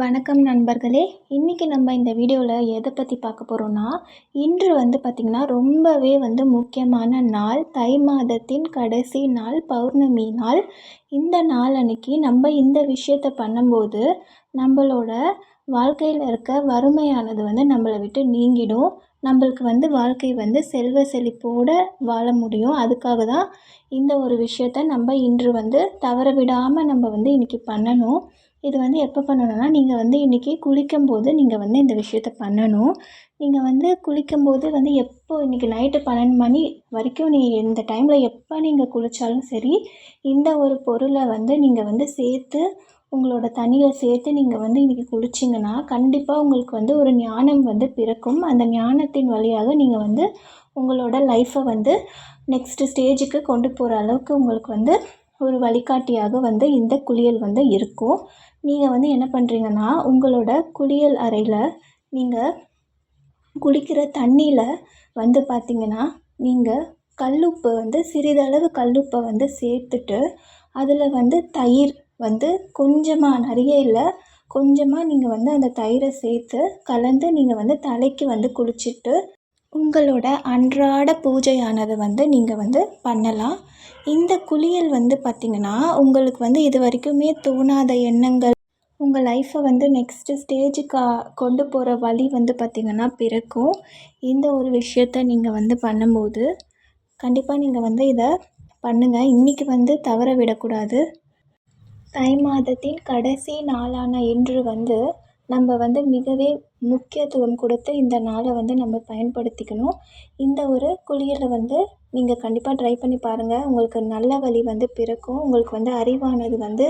வணக்கம் நண்பர்களே. இன்றைக்கி நம்ம இந்த வீடியோவில் எதை பற்றி பார்க்க போகிறோன்னா இன்று வந்து பார்த்திங்கன்னா ரொம்பவே வந்து முக்கியமான நாள் தை மாதத்தின் கடைசி நாள் பௌர்ணமி நாள். இந்த நாள் அன்னைக்கு நம்ம இந்த விஷயத்தை பண்ணும்போது நம்மளோட வாழ்க்கையில் இருக்க வறுமையானது வந்து நம்மளை விட்டு நீங்கிடும். நம்மளுக்கு வந்து வாழ்க்கை வந்து செல்வ செழிப்போடு வாழ முடியும். அதுக்காக தான் இந்த ஒரு விஷயத்த நம்ம இன்று வந்து தவற விடாமல் நம்ம வந்து இன்றைக்கி பண்ணணும். இது வந்து எப்போ பண்ணணும்னா நீங்கள் வந்து இன்றைக்கி குளிக்கும்போது நீங்கள் வந்து இந்த விஷயத்த பண்ணணும். நீங்கள் வந்து குளிக்கும்போது வந்து எப்போ இன்றைக்கி நைட்டு பன்னெண்டு மணி வரைக்கும் நீங்கள் இந்த டைமில் எப்போ நீங்கள் குளித்தாலும் சரி இந்த ஒரு பொருளை வந்து நீங்கள் வந்து சேர்த்து உங்களோட தண்ணியில் சேர்த்து நீங்கள் வந்து இன்றைக்கி குளிச்சிங்கன்னா கண்டிப்பாக உங்களுக்கு வந்து ஒரு ஞானம் வந்து பிறக்கும். அந்த ஞானத்தின் வழியாக நீங்கள் வந்து உங்களோட லைஃப்பை வந்து நெக்ஸ்ட்டு ஸ்டேஜுக்கு கொண்டு போகிற அளவுக்கு உங்களுக்கு வந்து ஒரு வழிகாட்டியாக வந்து இந்த குளியல் வந்து இருக்கும். நீங்கள் வந்து என்ன பண்ணுறீங்கன்னா உங்களோட குளியல் அறையில் நீங்கள் குளிக்கிற தண்ணியில் வந்து பார்த்திங்கன்னா நீங்கள் கல்லுப்பு வந்து சிறிதளவு கல்லுப்பை வந்து சேர்த்துட்டு அதில் வந்து தயிர் வந்து கொஞ்சமாக நிறைய இல்லை கொஞ்சமாக நீங்கள் வந்து அந்த தயிரை சேர்த்து கலந்து நீங்கள் வந்து தலைக்கு வந்து குளிச்சுட்டு உங்களோட அன்றாட பூஜையானது வந்து நீங்கள் வந்து பண்ணலாம். இந்த குளியல் வந்து பார்த்திங்கன்னா உங்களுக்கு வந்து இது வரைக்குமே தோணாத எண்ணங்கள் உங்கள் லைஃப்பை வந்து நெக்ஸ்ட்டு ஸ்டேஜுக்கு கொண்டு போகிற வழி வந்து பார்த்திங்கன்னா பிறக்கும். இந்த ஒரு விஷயத்த நீங்கள் வந்து பண்ணும்போது கண்டிப்பாக நீங்கள் வந்து இதை பண்ணுங்கள் இன்றைக்கி வந்து தவற விடக்கூடாது. தை மாதத்தின் கடைசி நாளான இன்று வந்து நம்ம வந்து மிகவே முக்கியத்துவம் கொடுத்து இந்த நாளை வந்து நம்ம பயன்படுத்திக்கணும். இந்த ஒரு குளியலை வந்து நீங்கள் கண்டிப்பாக ட்ரை பண்ணி பாருங்கள் உங்களுக்கு நல்ல வழி வந்து பிறக்கும். உங்களுக்கு வந்து அறிவானது வந்து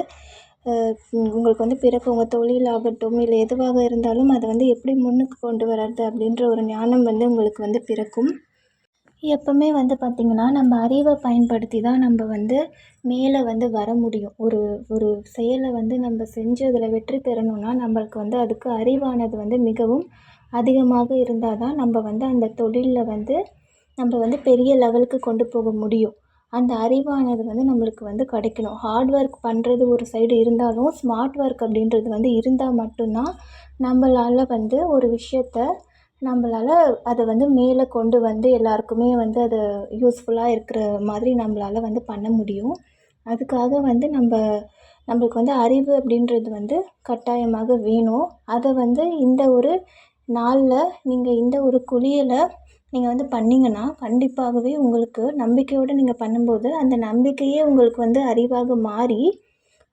உங்களுக்கு வந்து பிறக்கும் உங்கள் தொழிலாகட்டும் இல்லை எதுவாக இருந்தாலும் அதை வந்து எப்படி முன்னுக்கு கொண்டு வர்றது அப்படின்ற ஒரு ஞானம் வந்து உங்களுக்கு வந்து பிறக்கும். எப்போவுமே வந்து பார்த்திங்கன்னா நம்ம அறிவை பயன்படுத்தி தான் நம்ம வந்து மேலே வந்து வர முடியும். ஒரு ஒரு செயலை வந்து நம்ம செஞ்சு அதில் வெற்றி பெறணும்னா நம்மளுக்கு வந்து அதுக்கு அறிவானது வந்து மிகவும் அதிகமாக இருந்தால் தான் நம்ம வந்து அந்த தொழிலில் வந்து நம்ம வந்து பெரிய லெவலுக்கு கொண்டு போக முடியும். அந்த அறிவானது வந்து நம்மளுக்கு வந்து கிடைக்கணும். ஹார்ட் ஒர்க் பண்ணுறது ஒரு சைடு இருந்தாலும் ஸ்மார்ட் ஒர்க் அப்படின்றது வந்து இருந்தால் மட்டும்தான் நம்மளால் வந்து ஒரு விஷயத்த நம்மளால் அதை வந்து மேலே கொண்டு வந்து எல்லாருக்குமே வந்து அது யூஸ்ஃபுல்லாக இருக்கிற மாதிரி நம்மளால் வந்து பண்ண முடியும். அதுக்காக வந்து நம்ம நம்மளுக்கு வந்து அறிவு அப்படின்றது வந்து கட்டாயமாக வேணும். அதை வந்து இந்த ஒரு நாளில் நீங்கள் இந்த ஒரு குளியலை நீங்கள் வந்து பண்ணிங்கன்னா கண்டிப்பாகவே உங்களுக்கு நம்பிக்கையோடு நீங்கள் பண்ணும்போது அந்த நம்பிக்கையே உங்களுக்கு வந்து அறிவாக மாறி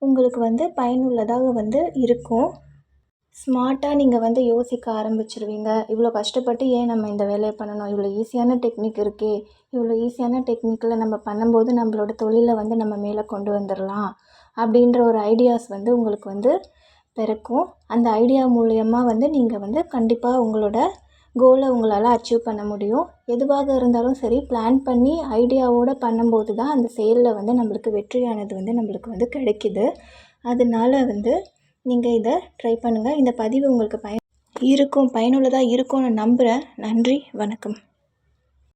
உங்களுக்கு வந்து பயனுள்ளதாக வந்து இருக்கும். ஸ்மார்ட்டாக நீங்கள் வந்து யோசிக்க ஆரம்பிச்சிருவீங்க. இவ்வளோ கஷ்டப்பட்டு ஏன் நம்ம இந்த வேலையை பண்ணணும்? இவ்வளோ ஈஸியான டெக்னிக் இருக்கே. இவ்வளோ ஈஸியான டெக்னிக்கில் நம்ம பண்ணும்போது நம்மளோட தொழிலை வந்து நம்ம மேலே கொண்டு வந்துடலாம் அப்படின்ற ஒரு ஐடியாஸ் வந்து உங்களுக்கு வந்து பிறக்கும். அந்த ஐடியா மூலயமா வந்து நீங்கள் வந்து கண்டிப்பாக உங்களோட கோலை உங்களால் அச்சீவ் பண்ண முடியும். எதுவாக இருந்தாலும் சரி பிளான் பண்ணி ஐடியாவோடு பண்ணும்போது தான் அந்த செயலில் வந்து நம்மளுக்கு வெற்றியானது வந்து நம்மளுக்கு வந்து கிடைக்கிது. அதனால வந்து நீங்கள் இதை ட்ரை பண்ணுங்கள் இந்த பதிவு உங்களுக்கு பயன் இருக்கும் பயனுள்ளதாக இருக்கும்னு நம்புகிறேன் நன்றி வணக்கம்.